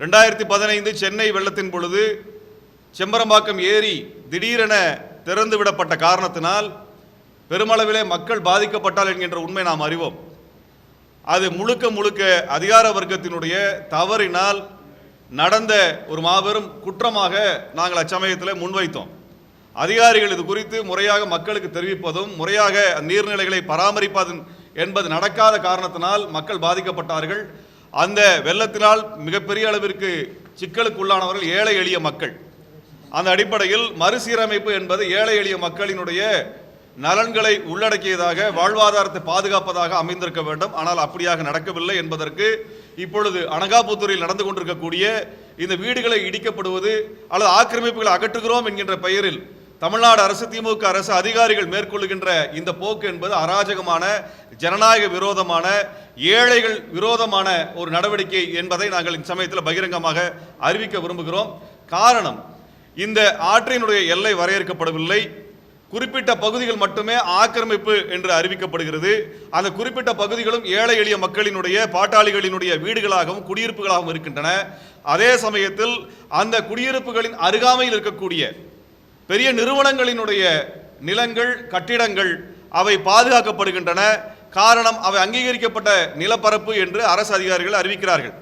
ரெண்டாயிரத்தி பதினைந்து சென்னை வெள்ளத்தின் பொழுது செம்பரம்பாக்கம் ஏரி திடீரென திறந்து விடப்பட்ட காரணத்தினால் பெருமளவிலே மக்கள் பாதிக்கப்பட்டால் என்கின்ற உண்மை நாம் அறிவோம். அது முழுக்க முழுக்க அதிகார வர்க்கத்தினுடைய தவறினால் நடந்த ஒரு மாபெரும் குற்றமாக நாங்கள் அச்சமயத்தில் முன்வைத்தோம். அதிகாரிகள் இது குறித்து முறையாக மக்களுக்கு தெரிவிப்பதும் முறையாக நீர்நிலைகளை பராமரிப்பதும் என்பது நடக்காத காரணத்தினால் மக்கள் பாதிக்கப்பட்டார்கள். அந்த வெள்ளத்தினால் மிகப்பெரிய அளவிற்கு சிக்கலுக்கு உள்ளானவர்கள் ஏழை எளிய மக்கள். அந்த அடிப்படையில் மறுசீரமைப்பு என்பது ஏழை எளிய மக்களினுடைய நலன்களை உள்ளடக்கியதாக வாழ்வாதாரத்தை பாதுகாப்பதாக அமைந்திருக்க வேண்டும். ஆனால் அப்படியாக நடக்கவில்லை என்பதற்கு இப்பொழுது அனகாபுத்தூரில் நடந்து கொண்டிருக்கக்கூடிய இந்த வீடுகளை இடிக்கப்படுவது அல்லது ஆக்கிரமிப்புகளை அகற்றுகிறோம் என்கின்ற பெயரில் தமிழ்நாடு அரசு திமுக அரசு அதிகாரிகள் மேற்கொள்ளுகின்ற இந்த போக்கு என்பது அராஜகமான ஜனநாயக விரோதமான ஏழைகள் விரோதமான ஒரு நடவடிக்கை என்பதை நாங்கள் இந்த சமயத்தில் பகிரங்கமாக அறிவிக்க விரும்புகிறோம். காரணம் இந்த ஆற்றினுடைய எல்லை வரையறுக்கப்படவில்லை. குறிப்பிட்ட பகுதிகள் மட்டுமே ஆக்கிரமிப்பு என்று அறிவிக்கப்படுகிறது. அந்த குறிப்பிட்ட பகுதிகளும் ஏழை எளிய மக்களினுடைய பாட்டாளிகளினுடைய வீடுகளாகவும் குடியிருப்புகளாகவும் இருக்கின்றன. அதே சமயத்தில் அந்த குடியிருப்புகளின் அருகாமையில் இருக்கக்கூடிய பெரிய நிறுவனங்களினுடைய நிலங்கள் கட்டிடங்கள் அவை பாதுகாக்கப்படுகின்றன. காரணம் அவை அங்கீகரிக்கப்பட்ட நிலப்பரப்பு என்று அரசு அதிகாரிகள் அறிவிக்கிறார்கள்.